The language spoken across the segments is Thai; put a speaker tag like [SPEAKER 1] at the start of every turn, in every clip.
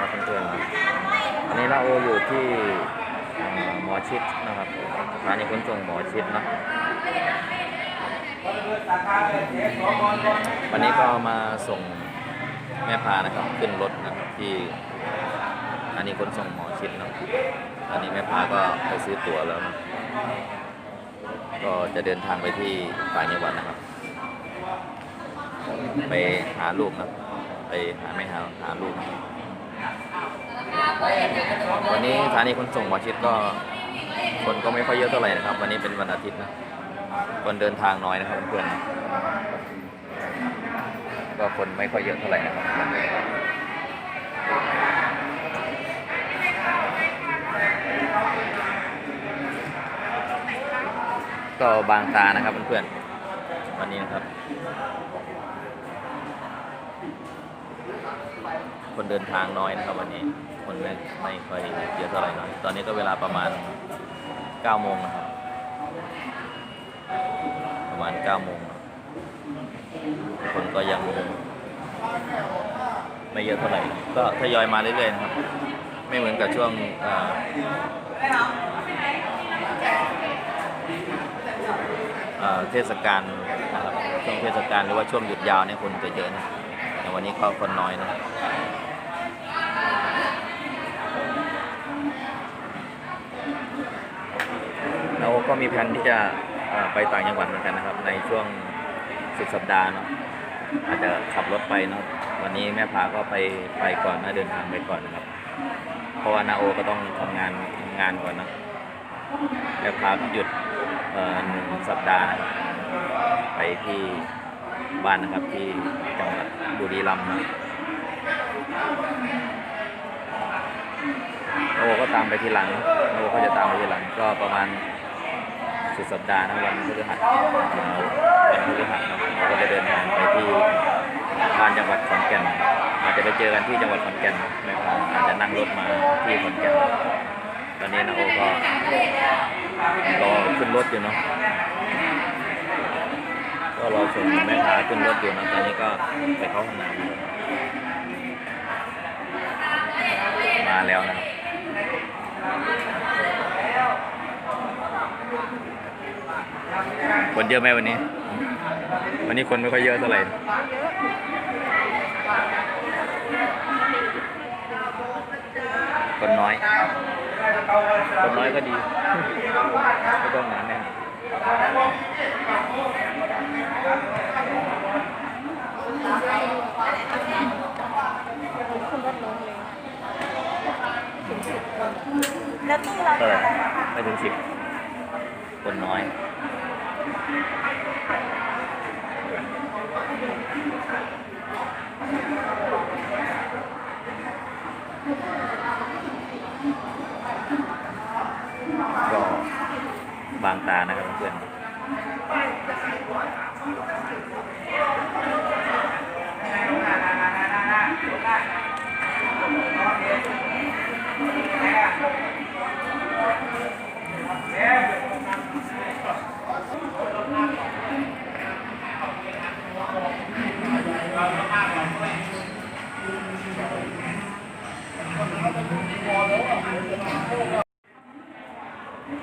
[SPEAKER 1] นักเดินทางนะครับเพื่อนๆครับอันนี้นาโออยู่ที่หมอชิดนะครับสถานีขนส่งหมอชิดนะวันนี้ก็มาส่งแม่พานะครับขึ้นรถนะครับที่สถานีขนส่งหมอชิดนะตอนนี้แม่พาก็ไปซื้อตั๋วแล้วนะก็จะเดินทางไปที่ต่างจังหวัดนะครับ ไปหาลูกครับไปหาไม่หาหาลูกครับ วันนี้สถานีขนส่งหมอชิดก็คนก็ไม่ค่อยเยอะเท่าไหร่นะครับ วันนี้เป็นวันอาทิตย์นะคนเดินทางน้อยนะครับเพื่อนก็คนไม่ค่อยเยอะเท่าไหร่นะครับก็บางตานะครับเพื่อนๆวันนี้นะครับ คนเดินทางน้อยนะครับวันนี้ คนไม่ไม่ค่อยเยอะเท่าไหร่น้อยตอนนี้ก็เวลาประมาณ9โมงนะครับประมาณ9โมงคนก็ยังไม่เยอะเท่าไหร่ ก็ทยอยมาเรื่อยๆนะครับ ไม่เหมือนกับช่วงเอ่อเอ่อเทศกาลนะครับช่วงเทศกาลหรือว่าช่วงหยุดยาวเนี่ยคนจะเยอะนะแต่วันนี้ก็คนน้อยนะ เรา ก็มีแผนที่จะไปต่างจังหวัดเหมือนกันนะครับ ในช่วงสุดสัปดาห์เนาะอาจจะขับรถไปเนาะวันนี้แม่พาก็ไปไปก่อนนะเดินทางไปก่อนนะครับ เพราะว่านาโอก็ต้องทำงานทำงานก่อนนะแม่พาหยุดหนึ่งสัปดาห์ไปที่บ้านนะครับที่จังหวัดบุรีรัมย์นะโอก็ตามไปทีหลังโอก็จะตามไปทีหลังก็ประมาณ สุดสัปดาห์นะวันพฤหัสวันพฤหัสเราก็จะเดินทางไปที่บ้านจังหวัดขอนแก่น อาจจะไปเจอกันที่จังหวัดขอนแก่นนะครับอาจจะนั่งรถมาที่ขอนแก่นตอนนี้นะโอก็รอขึ้นรถอยู่เนาะก็รอส่งแม่พาขึ้นรถอยู่นะตอนนี้ก็ไปเข้าห้องน้ำมาแล้วนะครับ คนเยอะไหมวันนี้ วันนี้คนไม่ค่อยเยอะเท่าไหร่คนน้อย คนน้อยก็ดีไม่ต้องหนาแน่นเท่าไหร่ไม่ถึงสิบคนน้อย ก็บางตานะครับเพื่อน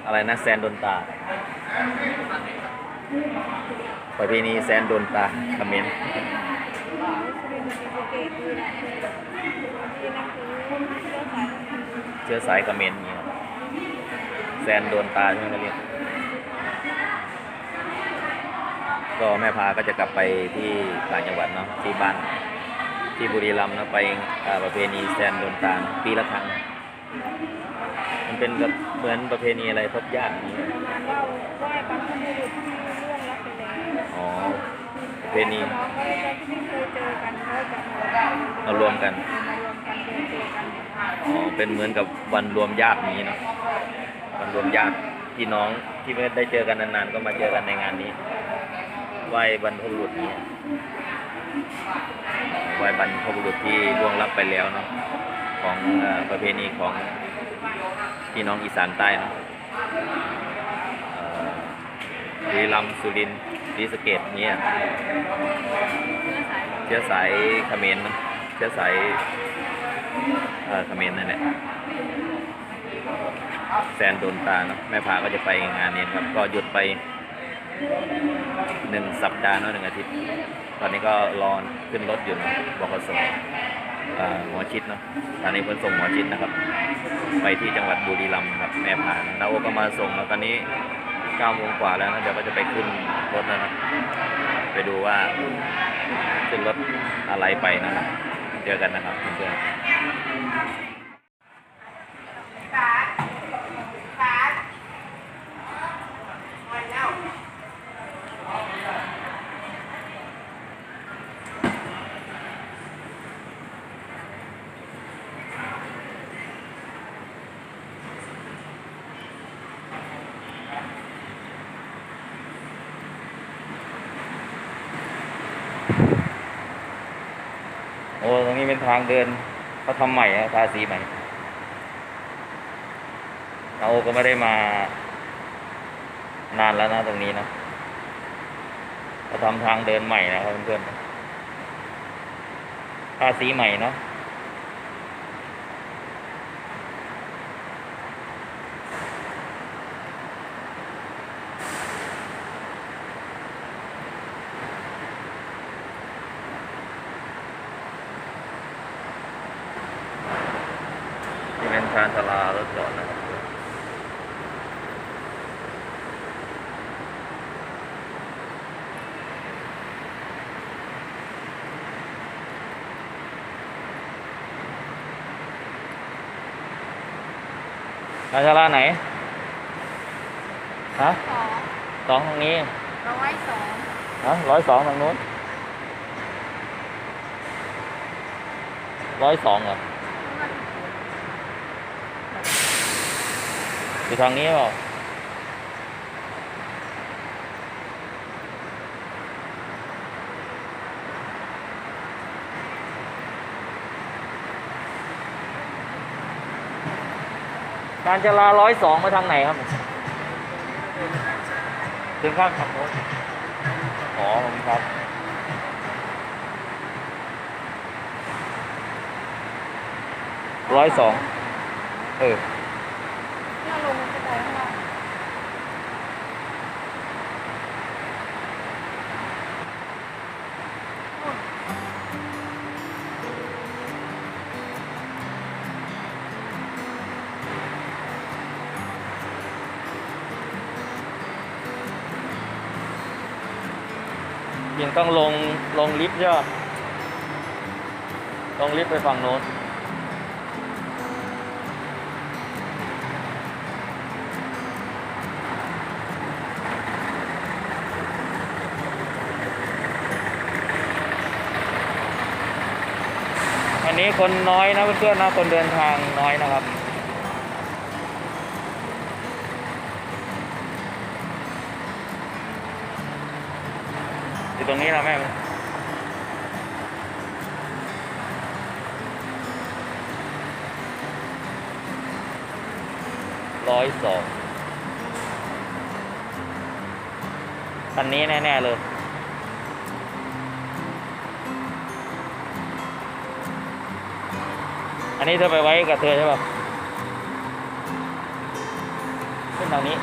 [SPEAKER 1] อะไรนะแซนโดนตาประเพณีแซนโดนตาคอมเมนต์เชื้อสายคอมเมนต์เนี่ยแซนโดนตาใช่ไหมเขาเรียกก็แม่พาก็จะกลับไปที่ต่างจังหวัดเนาะที่บ้านที่บุรีรัมย์นะไปอ่าประเพณีแซนโดนตาปีละครั้ง มันเป็นแบบเหมือนประเพณีอะไรพบญาติอย่านี้
[SPEAKER 2] เราไหว้บรรพบุรุษที่ล่วงลับไปแล้ว
[SPEAKER 1] อ๋อประเพณี
[SPEAKER 2] เราก็จะที่เคยเจอกันเขาจะมามา
[SPEAKER 1] รวมกัน
[SPEAKER 2] มารวมกันเดินเจอกัน
[SPEAKER 1] อ๋อ เป็นเหมือนกับวันรวมญาตินี้เนาะ วันรวมญาติพี่น้องที่ไม่ได้เจอกันนานๆ ก็มาเจอกันในงานนี้ ไหว้บรรพบุรุษนี้ไหว้บรรพบุรุษที่ล่วงลับไปแล้วเนาะ ของเอ่อประเพณีของ พี่น้องอีสานใต้นะบุรีรัมย์สุรินทร์ศรีสะเกษเนี่ย
[SPEAKER 2] เชื้อสาย
[SPEAKER 1] ชื้อสายเขมรนะเชื้อสายเขมรนั่นแหละแฟนโดนตาเนอะแม่พาก็จะไปงานนี้ครับ ก็หยุดไปหนึ่งสัปดาห์เนอะหนึ่งอาทิตย์ ตอนนี้ก็รอขึ้นรถอยู่นะบอกขส่งหมอชิดเนาะตอนนี้เพิ่นส่งหมอชิดนะครับ ไปที่จังหวัดบุรีรัมย์ครับแม่พานนาโอก็มาส่งแล้วตอนนี้เก้าโมงกว่าแล้วนะเดี๋ยวก็จะไปขึ้นรถแล้วนะไปดูว่าขึ้นรถอะไรไปนะครับเจอกันนะครับเพื่อนๆ โอ้ตรงนี้เป็นทางเดินเขาทำใหม่ทาสีใหม่ เราก็ไม่ได้มานานแล้วนะตรงนี้นะเขาทำทางเดินใหม่นะครับเพื่อนๆทาสีใหม่เนาะ ชานชาลารถจอดนะครับเพื่อนชานชาลาไหนฮะ
[SPEAKER 2] สอง
[SPEAKER 1] สองตรงนี้
[SPEAKER 2] ร้อยสอง
[SPEAKER 1] ฮะร้อยสองทางนู้นร้อยสองเหรอ อยู่ทางนี้เปล่าการจราร้อยสองมาทางไหนครับ ถึงข้างขับรถอ๋อผมครับ ร้อยสอง เออ ยังต้องลงลงลิฟต์ใช่ปะลงลิฟต์ไปฝั่งโน้นอันนี้คนน้อยนะเพื่อนๆนะคนเดินทางน้อยนะครับ อยู่ตรงนี้นะแม่ร้อยสองคันนี้แน่ ๆ เลยอันนี้เธอไปไว้กับเธอใช่ป่ะขึ้นทางนี้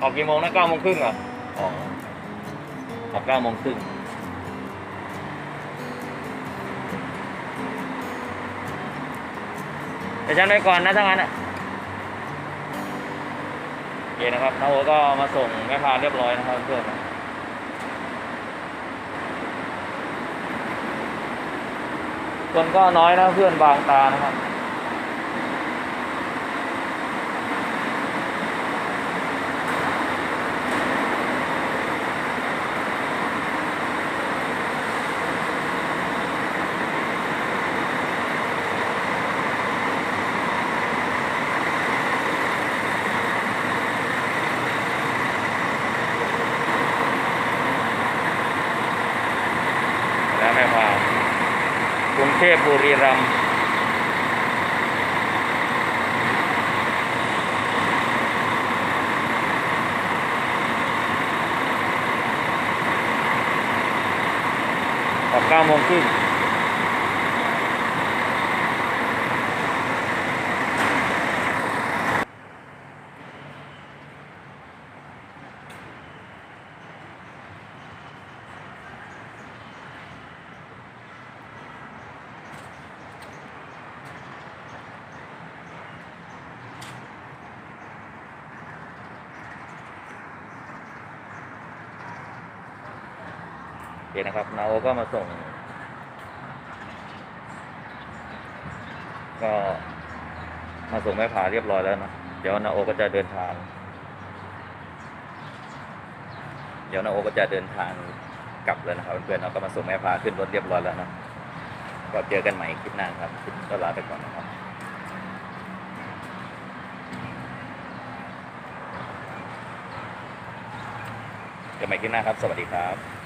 [SPEAKER 1] ออกกี่โมงนะเก้าโมงครึ่งเหรออ๋อออกเก้าโมงครึ่งเดี๋ยวฉันไปก่อนนะถ้างั้นอะโอเคนะครับน้าโอก็มาส่งแม่พาเรียบร้อยนะครับเพื่อนคนก็น้อยนะเพื่อนบางตานะครับ แล้วไม่พากรุง เทพบุรีรัมย์ออกเก้าโมงครึ่ง คนะครับนาโอก็มาส่ง ก็มาส่งแม่ผาเรียบร้อยแล้วนะเดี๋ยวนาโอก็จะเดินทาง เดี๋ยวนาโอก็จะเดินทางกลับแล้วนะครับเพื่อนๆเราก็มาส่งแม่พาขึ้นรถเรียบร้อยแล้วนะก็เจอกันใหม่คลิปหน้าครับคลิปก็ลาไปก่อนนะครับเจอกันใหม่คลิปหน้าครับ สวัสดีครับ